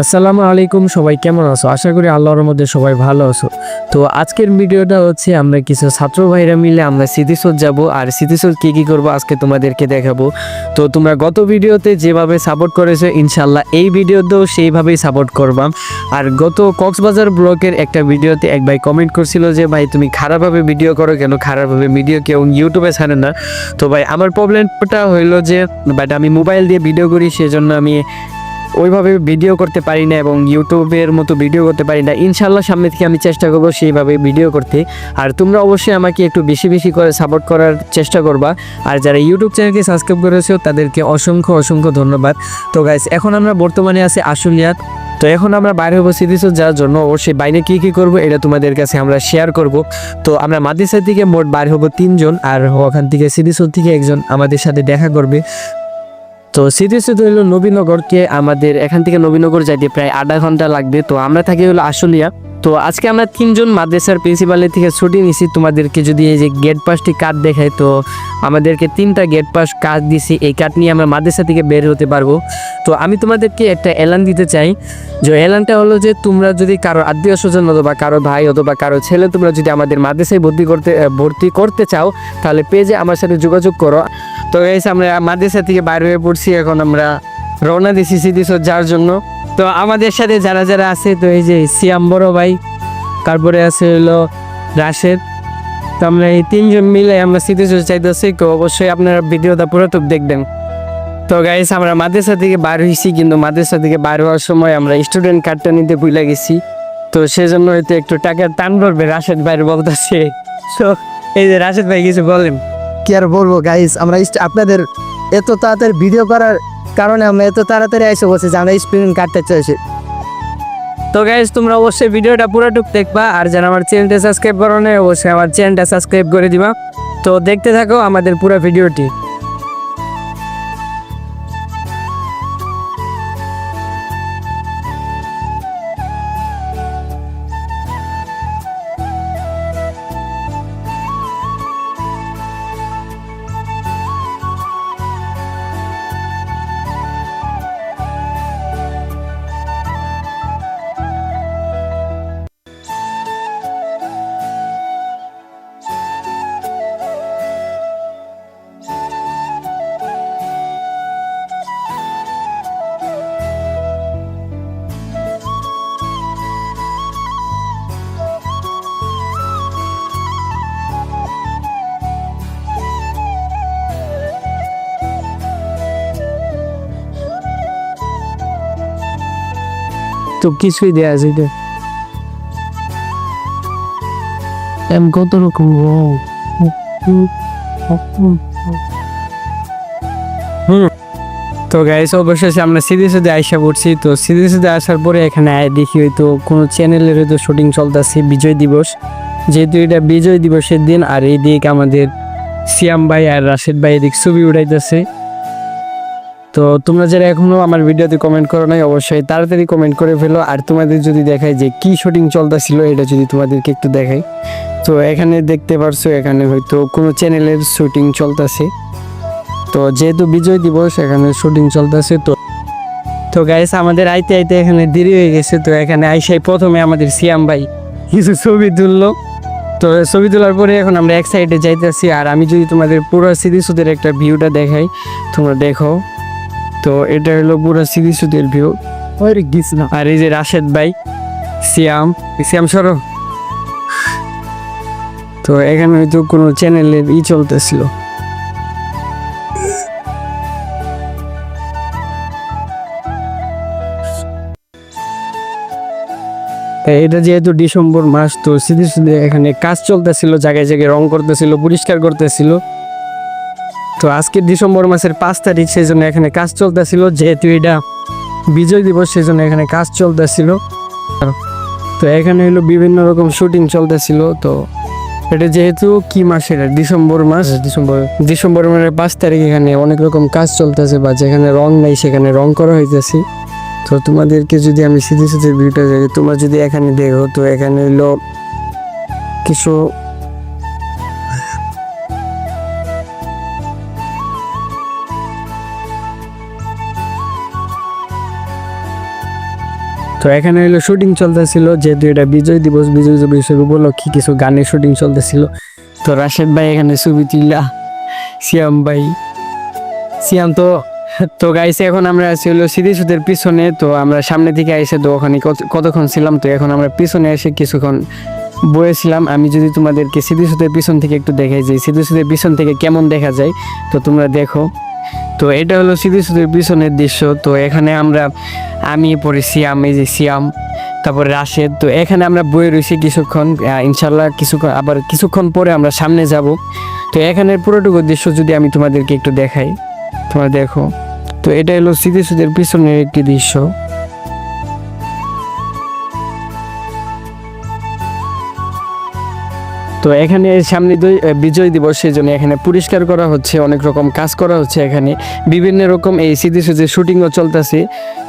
আসসালামু আলাইকুম, সবাই কেমন আছো? আশা করি আল্লাহর মধ্যে সবাই ভালো আছো। তো আজকের ভিডিওটা হচ্ছে আমরা কিছু ছাত্র ভাইরা মিলে আমরা স্মৃতিসৌধ যাব। আর স্মৃতিসৌধ কী কী করব আজকে তোমাদেরকে দেখাবো। তো তোমরা গত ভিডিওতে যেভাবে সাপোর্ট করেছ ইনশাল্লাহ এই ভিডিওতেও সেইভাবেই সাপোর্ট করবাম আর গত কক্সবাজার ব্লকের একটা ভিডিওতে এক ভাই কমেন্ট করছিল যে, ভাই, তুমি খারাপভাবে ভিডিও করো কেন? খারাপভাবে ভিডিও কেউ ইউটিউবে ছাড়ে না। তো ভাই, আমার প্রবলেমটা হইল যে বাট আমি মোবাইল দিয়ে ভিডিও করি, সেজন্য আমি ওইভাবে ভিডিও করতে পারি না এবং ইউটিউবের মতো ভিডিও করতে পারি না। ইনশাল্লাহ সামনে থেকে আমি চেষ্টা করব সেইভাবে ভিডিও করতে। আর তোমরা অবশ্যই আমাকে একটু বেশি বেশি করে সাপোর্ট করার চেষ্টা করবা। আর যারা ইউটিউব চ্যানেলকে সাবস্ক্রাইব করেছ, তাদেরকে অসংখ্য অসংখ্য ধন্যবাদ। তো গাইস এখন আমরা বর্তমানে আছি আশুলিয়াত তো এখন আমরা বাইরে হব স্মৃতিসৌধ যাওয়ার জন্য। অবশ্যই বাইরে কী কী করব, এটা তোমাদের কাছে আমরা শেয়ার করব। তো আমরা মাদ্রাসা থেকে মোট বাইরে হব তিনজন। আর ওখান থেকে স্মৃতিসৌধ থেকে একজন আমাদের সাথে দেখা করবে। তো স্মৃতিসৌধ হলো নবীনগরকে আমাদের এখান থেকে নবীনগর যাইতে প্রায় আধা ঘণ্টা লাগবে। তো আমরা থাকি হলো আশুলিয়া। তো আজকে আমরা তিনজন মাদ্রাসার প্রিন্সিপালের থেকে ছুটি নিছি। তোমাদেরকে যদি এই যে গেট পাসটি কার্ড দেখায় তো আমাদেরকে তিনটা গেট পাস কাজ দিছি। এই কার্ড নিয়ে আমরা মাদ্রাসা থেকে বের হতে পারব। তো আমি তোমাদেরকে একটা এলান দিতে চাই। যে এলানটা হলো যে, তোমরা যদি কারও আত্মীয় স্বজন অথবা কারও ভাই অথবা কারও ছেলে তোমরা যদি আমাদের মাদ্রাসায় ভর্তি করতে ভর্তি করতে চাও, তাহলে পেজে আমার সাথে যোগাযোগ করো। তো এই আমরা মাদ্রাসা থেকে বাইরে হয়ে পড়ছি। এখন আমরা রওনা দিছি স্মৃতিসৌধ যাওয়ার জন্য। তো আমাদের সাথে যারা যারা আছে, তো এই যে সিয়াম বড় ভাই, তারপরে আছে হলো রাশেদ। তো আমরা এই তিনজন মিলে আমরা স্মৃতিসৌধ চাইতেছি তো অবশ্যই আপনারা ভিডিওটা পুরোটুক দেখবেন। তো গাইস আমরা মাদ্রাসা থেকে বার হয়েছি কিন্তু মাদ্রাসা থেকে বার হওয়ার সময় আমরা স্টুডেন্ট কার্ডটা নিতে ভুলে গেছি। তো সেজন্য হয়তো একটু টাকার টান পড়বে, রাশেদ ভাইয়ের বলতেছে। তো এই যে রাশেদ ভাই কিছু বলেন। কি আর বলব গাইস আমরা আপনাদের এত তাড়াতাড়ি ভিডিও করার কারণে আমরা এত তাড়াতাড়ি এসে বসে যে আমরা স্ক্রিন কাটতে চাইছি। তো গাইজ তোমরা অবশ্যই ভিডিওটা পুরোটুক দেখবা, আর যারা আমার চ্যানেলটা সাবস্ক্রাইব করো অবশ্যই আমার চ্যানেলটা সাবস্ক্রাইব করে দিবা। তো দেখতে থাকো আমাদের পুরো ভিডিওটি তো কিছুই আছে এটা এম কত রকম তো গাইস অবশেষে আমরা সিরিজে আইসা পড়ছি। তো সিরিজে আসার পরে এখানে আয় দেখি হয়তো কোনো চ্যানেলের হয়তো শুটিং চলতেছে, বিজয় দিবস। যেহেতু এটা বিজয় দিবসের দিন, আর এই দিক আমাদের সিয়াম ভাই আর রাশেদ ভাই এদিক ছবি উঠাইতেছে। তো তোমরা যারা এখনও আমার ভিডিওতে কমেন্ট করো নাই, অবশ্যই তাড়াতাড়ি কমেন্ট করে ফেলো। আর তোমাদের যদি দেখায় যে কি শুটিং চলতেছিল, এটা যদি তোমাদেরকে একটু দেখাই। তো এখানে দেখতে পারছ, এখানে হয়তো কোনো চ্যানেলের শুটিং চলতেছে। তো যেহেতু বিজয় দিবস, এখানে শুটিং চলতেছে, তো তো গাইস আমাদের আইতে আইতে এখানে দেরি হয়ে গেছে। তো এখানে আইসাই প্রথমে আমাদের সিয়াম ভাই কিছু ছবি তুললো। তো ছবি তোলার পরে এখন আমরা এক সাইডে যাইতেছি। আর আমি যদি তোমাদের পুরো স্মৃতিসুদের একটা ভিউটা দেখাই, তোমরা দেখো। তো এটা হলো পুরো স্মৃতিসুদের ভিউ ওরে গিস না আর এই যে রাশেদ ভাই সিয়াম সিয়াম সরো। তো এখানে হয়তো কোনো চ্যানেলের ই চলতেছিল। এটা যেহেতু ডিসেম্বর মাস তো স্মৃতিসুদে এখানে কাজ চলতেছিল জায়গায় জায়গায় রং করতেছিল পরিষ্কার করতেছিল। তো আজকে ডিসেম্বর মাসের পাঁচ তারিখ সেই জন্য এখানে কাজ চলতেছিল। যেহেতু এটা বিজয় দিবস সেই জন্য এখানে কাজ চলতেছিল। তো এখানে হলো বিভিন্ন রকম শুটিং চলতেছিল। তো এটা যেহেতু কি মাস এটা? ডিসেম্বর মাস? ডিসেম্বর। ডিসেম্বর মাসের পাঁচ তারিখ এখানে অনেক রকম কাজ চলতেছে বা যেখানে রং নাই সেখানে রং করা হইতেছে। তো তোমাদেরকে যদি আমি সিধে সিধে ভিডিওটা দেখি তোমরা যদি এখানে দেখো তো এখানে হলো কিছু তো এখানে হলো শুটিং চলতেছিল, যেহেতু এটা বিজয় দিবস, বিজয় দিবসের উপলক্ষে কিছু গানের শুটিং চলতেছিল। তো রাশেদ ভাই এখানে ছবি তুললা সিয়াম ভাই। সিয়াম তো তো গাইছে এখন আমরা আছি হলো স্মৃতিসুদের পিছনে, তো আমরা সামনে থেকে এসে তো ওখানে কত- কতক্ষণ ছিলাম, তো এখন আমরা পিছনে এসে কিছুক্ষণ বয়েছিলাম। আমি যদি তোমাদেরকে স্মৃতিসুদের পিছন থেকে একটু দেখাই যে স্মৃতিসুদের পিছন থেকে কেমন দেখা যায়, তো তোমরা দেখো। তো এটা হলো স্মৃতিসুদের পিছনের দৃশ্য। তো এখানে আমরা আমি পড়ি সিয়াম এই যে সিয়াম, তারপরে রাশেদ। তো এখানে আমরা বয়ে রয়েছি কিছুক্ষণ ইনশাল্লাহ কিছুক্ষণ, আবার কিছুক্ষণ পরে আমরা সামনে যাব। তো এখানের পুরোটুকু দৃশ্য যদি আমি তোমাদেরকে একটু দেখাই, তোমরা দেখো। তো এটা হলো স্মৃতিসুদের পিছনের একটি দৃশ্য। তো এখানে সামনে দুই- বিজয় দিবস সেই জন্য এখানে পরিষ্কার করা হচ্ছে, অনেক রকম কাজ করা হচ্ছে এখানে। বিভিন্ন রকম এই স্মৃতিসুদের শুটিংও চলতেছে।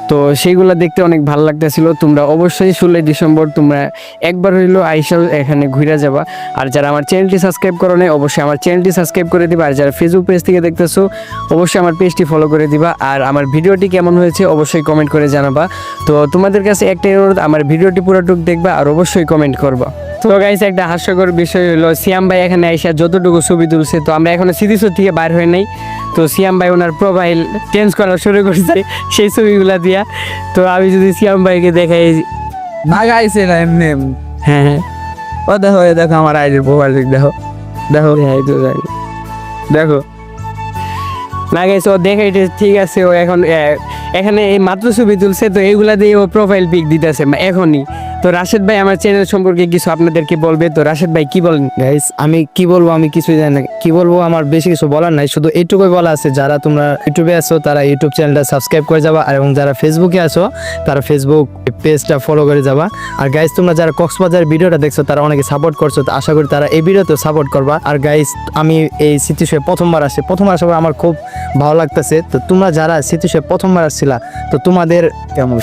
তো সেইগুলো দেখতে অনেক ভালো লাগতেছিল। তোমরা অবশ্যই ষোলোই ডিসেম্বর তোমরা একবার হইল আইসা এখানে ঘুরে যাবা। আর যারা আমার চ্যানেলটি সাবস্ক্রাইব করো নাই, অবশ্যই আমার চ্যানেলটি সাবস্ক্রাইব করে দিবা। আর যারা ফেসবুক পেজ থেকে দেখতেছো, অবশ্যই আমার পেজটি ফলো করে দিবা। আর আমার ভিডিওটি কেমন হয়েছে, অবশ্যই কমেন্ট করে জানাবা। তো তোমাদের কাছে একটাই অনুরোধ, আমার ভিডিওটি পুরোটুক দেখবা আর অবশ্যই কমেন্ট করবা। তো গাইস একটা হাস্যকর বিষয় হলো সিয়াম ভাই এখানে আইসা যতটুকু ছবি তুলছে তো আমরা এখনও স্মৃতিসৌধ থেকে বাইর হই নাই। তো সিয়াম ভাই ওনার প্রোফাইল চেঞ্জ করা শুরু করছে সেই ছবিগুলা দিয়া। তো আমি যদি সিয়াম ভাইকে দেখাই না গাইছে না এমনি। হ্যাঁ হ্যাঁ। ও দেখো দেখো আমার আইডির প্রোফাইল দেখো। দেখো। হ্যাঁ তো দেখো। না গেছে ও দেখাই ঠিক আছে ও এখন এখানে এই মাত্র ছবি তুলছে তো এইগুলা দিয়ে ও প্রোফাইল পিক দিতেছে এখনই। তো রাশেদ ভাই আমার চ্যানেল সম্পর্কে কিছু আপনাদেরকে বলবে? তো রাশেদ ভাই কি বলেন? গাইস আমি কি বলব আমি কিছুই জানি না। কি বলব আমার বেশি কিছু বলার নাই। শুধু এইটুকুই বলা আছে যারা তোমরা ইউটিউবে আছো তারা ইউটিউব চ্যানেলটা সাবস্ক্রাইব করে যাবা। আর এবং যারা ফেসবুকে আছো তারা ফেসবুক পেজটা ফলো করে যাবা। আর গাইস তোমরা যারা কক্সবাজার ভিডিওটা দেখছ তারা অনেকে সাপোর্ট করছ। তো আশা করি তারা এই ভিডিওতেও সাপোর্ট করবা। আর গাইস আমি এই স্মৃতিশয়ে প্রথমবার আসছি। প্রথমবার আসার পর আমার খুব ভালো লাগতেছে। তো তোমরা যারা স্মৃতিশয়ে প্রথমবার আসছিলা তো তোমাদের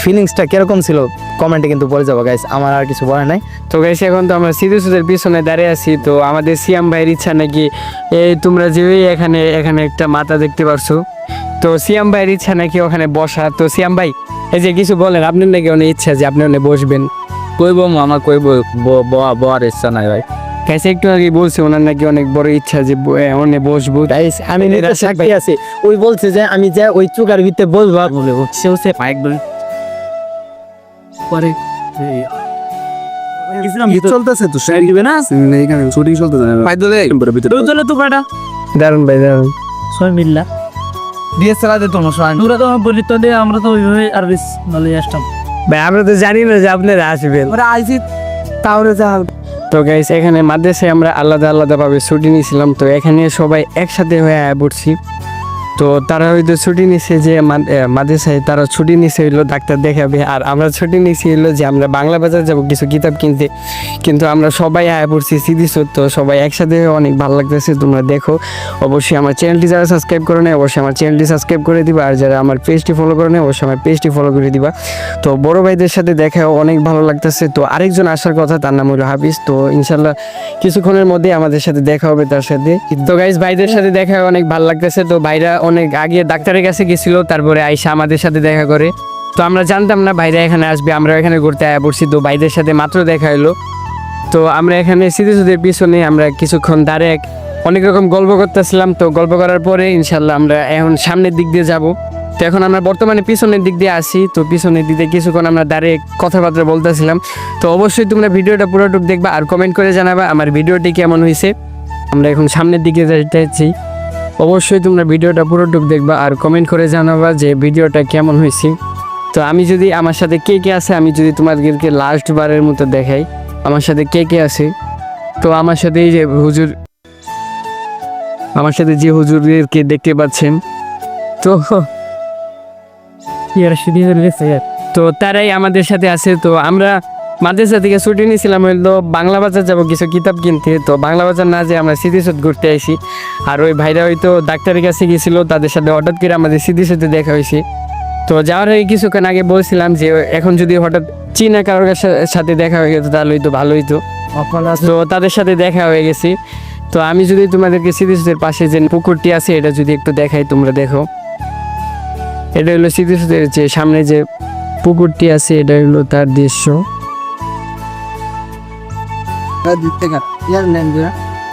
ফিলিংসটা কীরকম ছিল? কমেন্টে কিন্তু বলে যাব গাইস আমার আর কিছু বলার নাই। তো গাইস এখন তো আমরা সিদ্ধুসুদের পিছনে দাঁড়িয়ে আছি তো আমাদের সিয়াম ভাইয়ের ইচ্ছা নাকি এই তোমরা যে এখানে এখানে একটা মাথা দেখতে পারছ। তো সিয়াম ভাইয়ের ইচ্ছা নাকি ওখানে বসা। তো সিয়াম ভাই এই যে কিছু বলেন আপনার নাকি অনেক ইচ্ছা যে আপনি ওখানে বসবেন। কইব আমার কইব বয়ার ইচ্ছা নাই ভাই। কাছে একটু আগে বলছে ওনার নাকি অনেক বড় ইচ্ছা যে ওখানে বসবো। আমি সাক্ষী আছি ওই বলছে যে আমি যে ওই চুকার ভিতরে বলব বলে সে হচ্ছে পরে চলতেছে তো শেয়ার দিবে না? এখানে শুটিং চলতেছে। ভিতরে। চলে তো কাটা দারুণ ভাই দারুণ মিল্লা। দে তোমার তোরা তো বলি তো দিয়ে আমরা তো ওইভাবে আর বেশ ভালো আসতাম। ভাই আমরা তো জানি না যে আপনারা আসবেন। আমরা আইছি তাহলে যা তো গাইস এখানে মাদ্রাসায় আমরা আলাদা আলাদাভাবে ছুটি নিয়েছিলাম তো এখানে সবাই একসাথে হয়ে পড়ছি তো তারা হয়তো ছুটি নিছে যে মাদ্রাসায় তারা ছুটি নিছে হইল ডাক্তার দেখাবে। আর আমরা ছুটি নিছি হইল যে আমরা বাংলা বাজার যাব, কিছু কিতাব কিনতে। কিন্তু আমরা সবাই আয়া পড়ছি স্মৃতিসৌধ তো সবাই একসাথে অনেক ভালো লাগতেছে, তোমরা দেখো। অবশ্যই আমার চ্যানেলটি যারা সাবস্ক্রাইব করে নেয় অবশ্যই আমার চ্যানেলটি সাবস্ক্রাইব করে দিবা। আর যারা আমার পেজটি ফলো করে নেয় অবশ্যই আমার পেজটি ফলো করে দিবা। তো বড় ভাইদের সাথে দেখাও অনেক ভালো লাগতেছে। তো আরেকজন আসার কথা, তার নাম হলো হাফিজ। তো ইনশাল্লাহ কিছুক্ষণের মধ্যে আমাদের সাথে দেখা হবে তার সাথে। তো গাইজ ভাইদের সাথে দেখা অনেক ভালো লাগতেছে। তো ভাইরা অনেক আগে ডাক্তারের কাছে গেছিল, তারপরে আইসা আমাদের সাথে দেখা করে। তো আমরা জানতাম না ভাইরা এখানে আসবে আমরা এখানে ঘুরতে আয়া পড়ছি, তো ভাইদের সাথে মাত্র দেখা হলো তো আমরা এখানে স্মৃতিসুদের পিছনে আমরা কিছুক্ষণ দাঁড়িয়ে অনেক রকম গল্প করতেছিলাম, তো গল্প করার পরে ইনশাল্লাহ আমরা এখন সামনের দিক দিয়ে যাব। তো এখন আমরা বর্তমানে পিছনের দিক দিয়ে আসি তো পিছনের দিক দিয়ে কিছুক্ষণ আমরা দাঁড়িয়ে কথাবার্তা বলতেছিলাম। তো অবশ্যই তোমরা ভিডিওটা পুরোটুক দেখবা আর কমেন্ট করে জানাবা আমার ভিডিওটি কেমন হয়েছে আমরা এখন সামনের দিকে যাইতেছি। অবশ্যই তোমরা ভিডিওটা পুরোটুক দেখবা আর কমেন্ট করে জানাবা যে ভিডিওটা কেমন হয়েছে। তো আমি যদি আমার সাথে কে কে আছে আমি যদি তোমাদেরকে লাস্ট বারের মতো দেখাই আমার সাথে কে কে আছে? তো আমার সাথে এই যে হুজুর আমার সাথে যে হুজুরকে দেখতে পাচ্ছেন তো তো তারাই আমাদের সাথে আছে। তো আমরা মাদ্রাসা থেকে ছুটি নিয়েছিলাম হইল বাংলা বাজার যাব কিছু কিতাব কিনতে। তো বাংলা বাজার না যে আমরা স্মৃতিসৌধ ঘুরতে আসি আর ওই ভাইরা হয়তো ডাক্তারের কাছে গেছিল তাদের সাথে হঠাৎ করে আমাদের স্মৃতিসৌধে দেখা হয়েছে। তো যাওয়ার আগে কিছুক্ষণ আগে বলছিলাম যে এখন যদি হঠাৎ চীনা কারোর সাথে দেখা হয়ে গেতো তাহলে হয়তো ভালো হইতো। তো তাদের সাথে দেখা হয়ে গেছি। তো আমি যদি তোমাদেরকে স্মৃতিসৌধের পাশে যে পুকুরটি আছে এটা যদি একটু দেখাই তোমরা দেখো। এটা হলো স্মৃতিসৌধের যে সামনে যে পুকুরটি আছে এটা হলো তার দৃশ্য।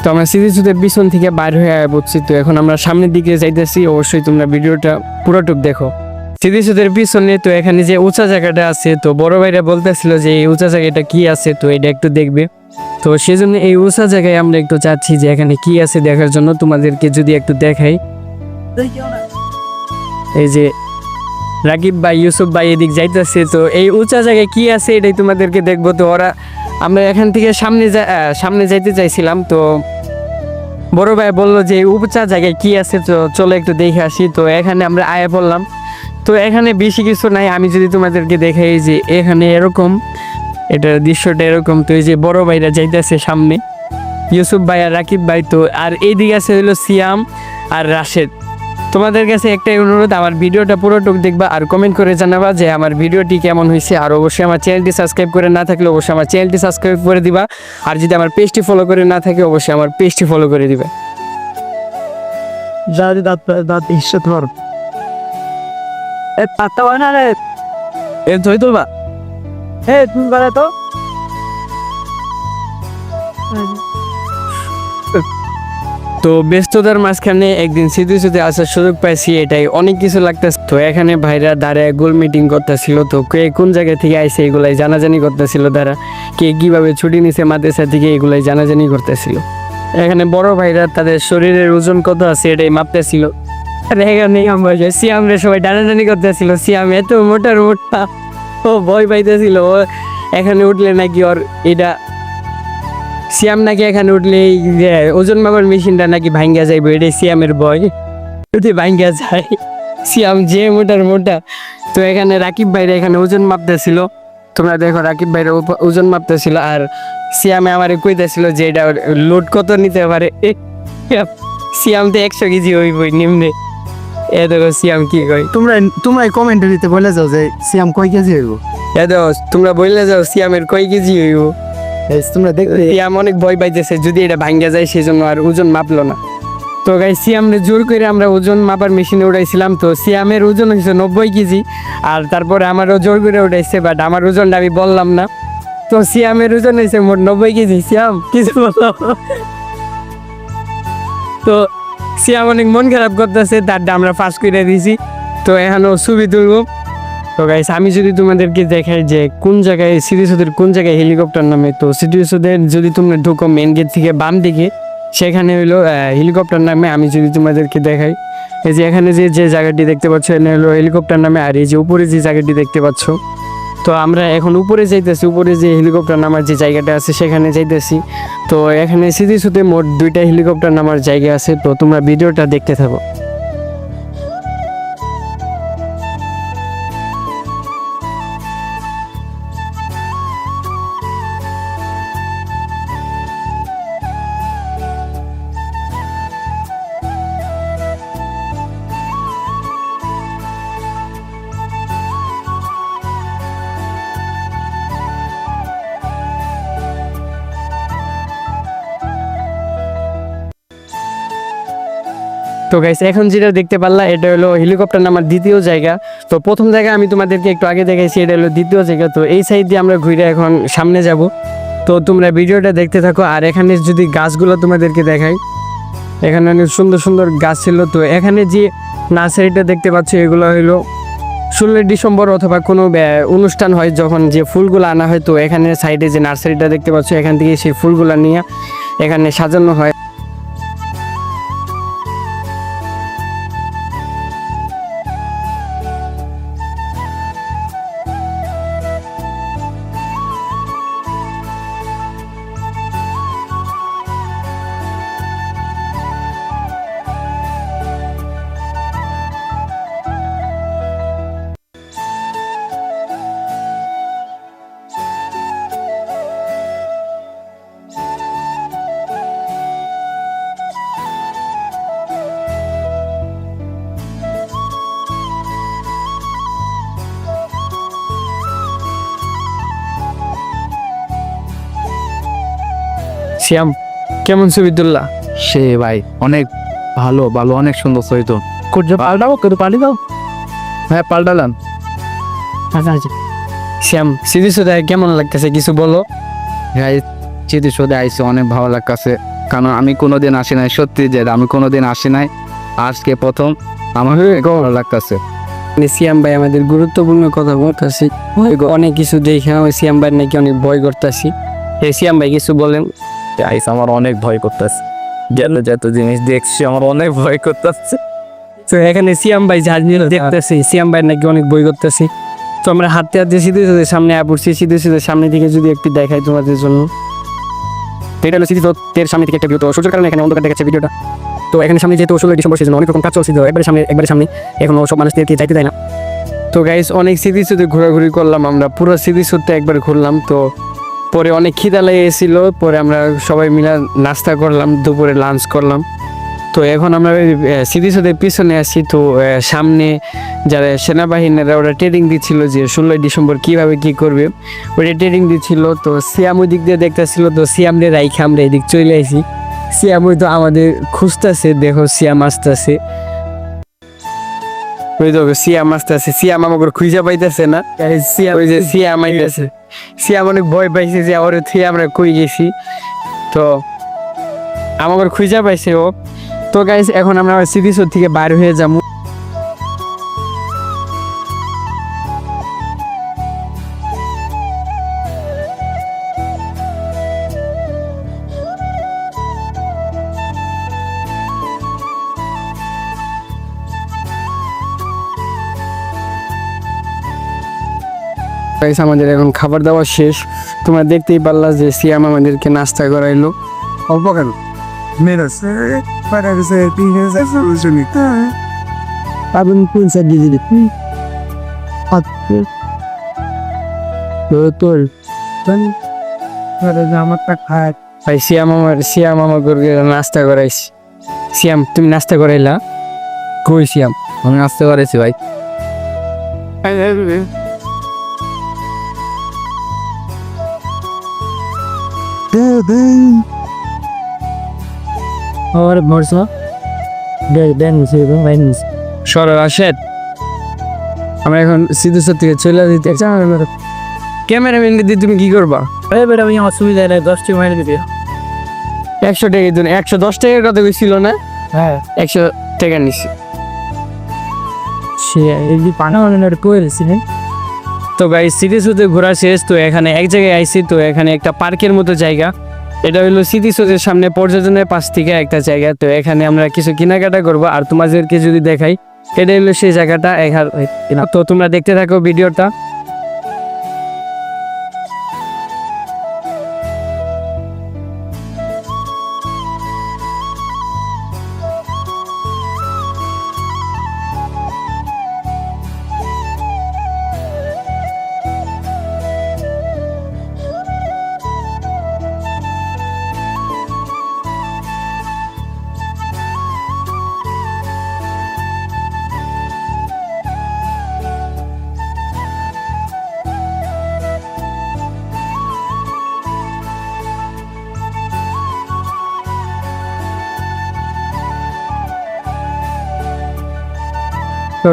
তো আমরা স্মৃতিসৌধের পিছন থেকে বাইর হয়ে পড়ছি তো এখন আমরা সামনের দিকে যাইতেছি, অবশ্যই তোমরা ভিডিওটা পুরোটুক দেখো। স্মৃতিসৌধের পিছনে তো এখানে যে উঁচা জায়গাটা আছে, তো বড় ভাইরা বলতেছিল যে এই উঁচা জায়গাটা কি আছে, তো এটা একটু দেখবে। তো সেজন্য এই উঁচা জায়গায় আমরা একটু চাচ্ছি যে এখানে কি আছে দেখার জন্য, তোমাদেরকে যদি একটু দেখাই। এই যে রাকিব ভাই, ইউসুফ ভাই এদিক যাইতেছে, তো এই উঁচা জায়গায় কি আছে এটাই তোমাদেরকে দেখব, তো ওরা আমরা এখান থেকে সামনে সামনে যাইতে চাইছিলাম, তো বড় ভাই বলল যে উঁচা জায়গায় কি আছে? তো চলো একটু দেখে আসি। তো এখানে আমরা আয়া পড়লাম। তো এখানে বেশি কিছু নাই। আমি যদি তোমাদেরকে দেখাই যে, এখানে এরকম, এটার দৃশ্যটা এরকম। তো এই যে বড় ভাইরা যাইতেছে সামনে, ইউসুফ ভাই আর রাকিব ভাই। তো আর এইদিকে আছে হলো সিয়াম আর রাশেদ। তোমাদের কাছে একটাই অনুরোধ আমার ভিডিওটা পুরোটুক দেখবা আর কমেন্ট করে জানাবা যে আমার ভিডিওটি কেমন হয়েছে। আর অবশ্যই আমার চ্যানেলটি সাবস্ক্রাইব করে না থাকলে অবশ্যই আমার চ্যানেলটি সাবস্ক্রাইব করে দিবা। আর যদি আমার পেজটি ফলো করে না থাকে অবশ্যই আমার পেজটি ফলো করে দিবে। যাদের দাঁত দাঁত হিসেবে তোমার এ পাত্তা হয় না রে। এ ধরে তুলবা। এ তুমি বাড়া তো। তো ব্যস্ততার মাঝখানে একদিন স্মৃতিসুতে আসার সুযোগ পাইছি, এটাই অনেক কিছু লাগতেছে। তো এখানে ভাইরা দাঁড়ায় গোল মিটিং করতেছিল, তো কে কোন জায়গা থেকে আইছে এগুলাই জানাজানি করতেছিল তারা কে কীভাবে ছুটি নিছে মাদ্রাসা থেকে এগুলাই জানাজানি করতেছিল। এখানে বড় ভাইরা তাদের শরীরের ওজন কত আছে এটাই মাপতেছিল। আর এখানে আমরা যে সিয়াম রে সবাই টানাটানি করতেছিল, সিয়াম এত মোটার মোটা ও ভয় পাইতেছিল, ও এখানে উঠলে নাকি ওর এটা সিয়াম নাকি এখানে উঠলে ওজন মাপার মেশিনটা নাকি ভাঙ্গা যাইবে এটাই সিয়ামের ভয়। যদি ভাঙ্গা যায় সিয়াম যে মোটার মোটা। তো এখানে রাকিব ভাইরা এখানে ওজন মাপতেছিল। তোমরা দেখো রাকিব ভাইরা ওজন মাপতেছিল আর সিয়ামে আমারে কইতেছিল যে এটা লোড কত নিতে পারে। সিয়াম তো একশো কেজি হইবই নিম্নে। এ দেখো সিয়াম কি কয়। তোমরা তোমরা কমেন্টে দিতে বলে যাও যে সিয়াম কয় কেজি হইব। এ দেখো তোমরা বললে যাও সিয়ামের কয় কেজি হইব। তোমরা দেখতে সিয়াম অনেক ভয় পাইতেছে, যদি এটা ভাঙ্গা যায় সেই জন্য আর ওজন মাপলো না। তো গাই সিয়ামরে জোর করে আমরা ওজন মাপার মেশিনে উঠাইছিলাম তো সিয়ামের ওজন হয়েছে নব্বই কেজি, আর তারপরে আমারও জোর করে উঠাইছে বাট আমার ওজনটা আমি বললাম না। তো সিয়ামের ওজন হয়েছে মোট নব্বই কেজি, সিয়াম। কিছু বললাম তো সিয়াম অনেক মন খারাপ করতেছে তার আমরা ফাঁস করে দিয়েছি তো এখানেও ছবি তুলবো। তো গাইস আমি যদি তোমাদেরকে দেখাই যে কোন জায়গায় সিরিজদের কোন জায়গায় হেলিকপ্টার নামে, তো সিরিজদের যদি তোমরা ঢুকো মেন গেট থেকে বাম দিকে, সেখানে হলো হেলিকপ্টার নামে আমি যদি তোমাদেরকে দেখাই। এই যে এখানে যে যে জায়গাটি দেখতে পাচ্ছ, এখানে হলো হেলিকপ্টার নামে, আর এই যে উপরে যে জায়গাটি দেখতে পাচ্ছ, তো আমরা এখন উপরে যাইতেছি, উপরে যে হেলিকপ্টার নামার যে জায়গাটা আছে, সেখানে যাইতেছি। তো এখানে সিরিজতে মোট দুইটা হেলিকপ্টার নামার জায়গা আছে, তো তোমরা ভিডিওটা দেখতে থাকো। তো গাইস এখন যেটা দেখতে পারলা, এটা হলো হেলিকপ্টার নামার দ্বিতীয় জায়গা। তো প্রথম জায়গা আমি তোমাদেরকে একটু আগে দেখাইছি, এটা হলো দ্বিতীয় জায়গা। তো এই সাইড দিয়ে আমরা ঘুরে এখন সামনে যাব। তো তোমরা ভিডিওটা দেখতে থাকো, আর এখানে যদি গাছগুলো তোমাদেরকে দেখাই, এখানে অনেক সুন্দর সুন্দর গাছ ছিল। তো এখানে যে নার্সারিটা দেখতে পাচ্ছ, এগুলো হলো ষোলোই ডিসেম্বর অথবা কোনো অনুষ্ঠান হয় যখন যে ফুলগুলো আনা হয়। তো এখানে সাইডে যে নার্সারিটা দেখতে পাচ্ছ, এখান থেকে সেই ফুলগুলো নিয়ে এখানে সাজানো হয়। শ্যাম কেমন ছবি তুললা? সে ভাই অনেক ভালো ভালো অনেক সুন্দর ছবি তো। করছ পাল্টাবো? কিন্তু পাল্টি দাও হ্যাঁ পাল্টালাম। আচ্ছা আচ্ছা। শ্যাম স্মৃতিসৌধে কেমন লাগতেছে কিছু বলো? হ্যাঁ চিঠি শোধে আইসি অনেক ভালো লাগতেছে। কারণ আমি কোনোদিন আসি নাই সত্যি যে আমি কোনোদিন আসি নাই। আজকে প্রথম আমার ভালো লাগতেছে। মানে সিয়াম ভাই আমাদের গুরুত্বপূর্ণ কথা বলতেছি। অনেক কিছু দেখে সিয়াম ভাই নাকি অনেক ভয় করতেছি। সিয়াম ভাই কিছু বলেন। গাইস আমার অনেক ভয় করতেছে। গেল যত জিনিস দেখছি, আমার অনেক ভয় করতেছে। তো এখানে সিয়াম ভাই যা দেখতেছি, সিয়াম ভাই নাকি অনেক বই করতেছি। তো আমরা হাঁটতে হাঁটতে সিধু সিধু সামনে পড়ছি সিধু সামনে দিকে যদি একটু দেখাই তোমাদের জন্য। এটা হলো সামনে থেকে একটা তো সূর্যের কারণে এখানে অন্ধকার দেখাচ্ছে ভিডিওটা। তো এখানে সামনে যেহেতু ষোলো ডিসেম্বর সেজন্য অনেক রকম কাজ চলছিল, একবারে সামনে একবারে সামনে। এখনও সব মানুষদেরকে যাইতে দেয় না। তো গাইস অনেক স্মৃতিসুতে ঘোরাঘুরি করলাম আমরা, পুরো স্মৃতিসুতে একবার ঘুরলাম, তো পরে অনেক খিদা লেগে গেছিল পরে আমরা সবাই মিলে নাস্তা করলাম, দুপুরে লাঞ্চ করলাম। তো এখন আমরা স্মৃতিসুদের পিছনে আছি, তো সামনে যারা সেনাবাহিনীরা ওরা ট্রেনিং দিচ্ছিল যে ষোলোই ডিসেম্বর কীভাবে কি করবে ওটা ট্রেনিং দিচ্ছিল। তো সিয়াম ওই দিক দিয়ে দেখতেছিল, তো সিয়াম রে রাইখে আমরা এদিক চলে আসি সিয়াম ওই তো আমাদের খুঁজতেছে, দেখো সিয়াম আসতেছে। ওই তো সিয়াম আসতেছে সিয়াম আমাকে খুঁজে পাইতেছে না। ওই যে সিয়াম আইতেছে। সিয়াম অনেক ভয় পাইছে যে ওর থুয়ে আমরা কই গেছি। তো আমাকে খুঁজে পাইছে ও। তো গাইস এখন আমরা স্মৃতিসৌধ থেকে বাইর হয়ে যাব। গাইস আমাদের এখন খাবার দাবার শেষ। তোমরা দেখতেই পারলা যে সিয়াম আমাদেরকে নাস্তা করাইলো। অল্প কেন? তোর আমারটা ভাই সিয়াম আমার সিয়াম আমাকে নাস্তা করাইছি। সিয়াম তুমি নাস্তা করাইলা? কই সিয়াম? আমি আসতে পারেছি ভাই। আমার ভরসা দেন সরার আসেন আমরা এখন সিদ্ধেশ্বর থেকে চলে দিতে ক্যামেরাম্যান দিয়ে তুমি কি করবা? এবার আমি আমার সুবিধা নেই দশটি মাইল দিতে একশো টাকা দিন একশো দশ টাকার কথা কইছিল না? হ্যাঁ। একশো টাকা নিছি। সে এই যে পানা মানে করেছি হ্যাঁ তো গাই স্মৃতিসৌধে ঘোরা শেষ তো এখানে এক জায়গায় আইছি তো এখানে একটা পার্কের মতো জায়গা। এটা হলো স্মৃতিসৌধের সামনে পর্যটনের পাশ থেকে একটা জায়গা। তো এখানে আমরা কিছু কেনাকাটা করব। আর তোমাদেরকে যদি দেখাই এটা হলো সেই জায়গাটা। তো তোমরা দেখতে থাকো ভিডিওটা।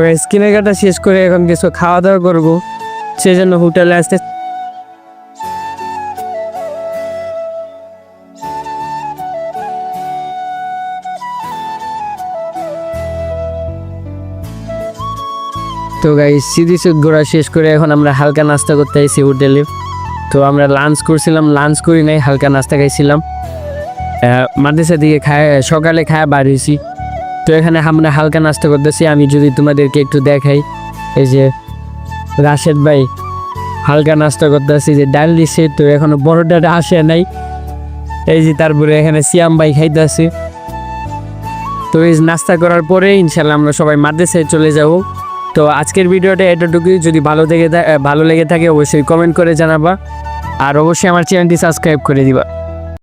Guys, কেনাকাটা শেষ করে এখন কিছু খাওয়া দাওয়া করব। সেজন্য হোটেলে আসতে তো গাই সিরিজে ঘোরা শেষ করে এখন আমরা হালকা নাস্তা করতে আইছি হোটেলে। তো আমরা লাঞ্চ করছিলাম লাঞ্চ করি নাই হালকা নাস্তা খাইছিলাম। মাদ্রাসা দিকে খায় সকালে খায় বার হয়েছি তো এখানে আমরা হালকা নাস্তা করতেছি। আমি যদি তোমাদেরকে একটু দেখাই, এই যে রাশেদ ভাই হালকা নাস্তা করতেছি যে ডাল দিছে, তো এখনও বড়টা আসে নাই। এই যে তারপরে এখানে সিয়াম ভাই খাইতেছি। তো এই নাস্তা করার পরে ইনশাল্লাহ আমরা সবাই মাদ্রাসায় চলে যাব। তো আজকের ভিডিওটা এতটুকুই। যদি ভালো থেকে ভালো লেগে থাকে অবশ্যই কমেন্ট করে জানাবা। আর অবশ্যই আমার চ্যানেলটি সাবস্ক্রাইব করে দিবা।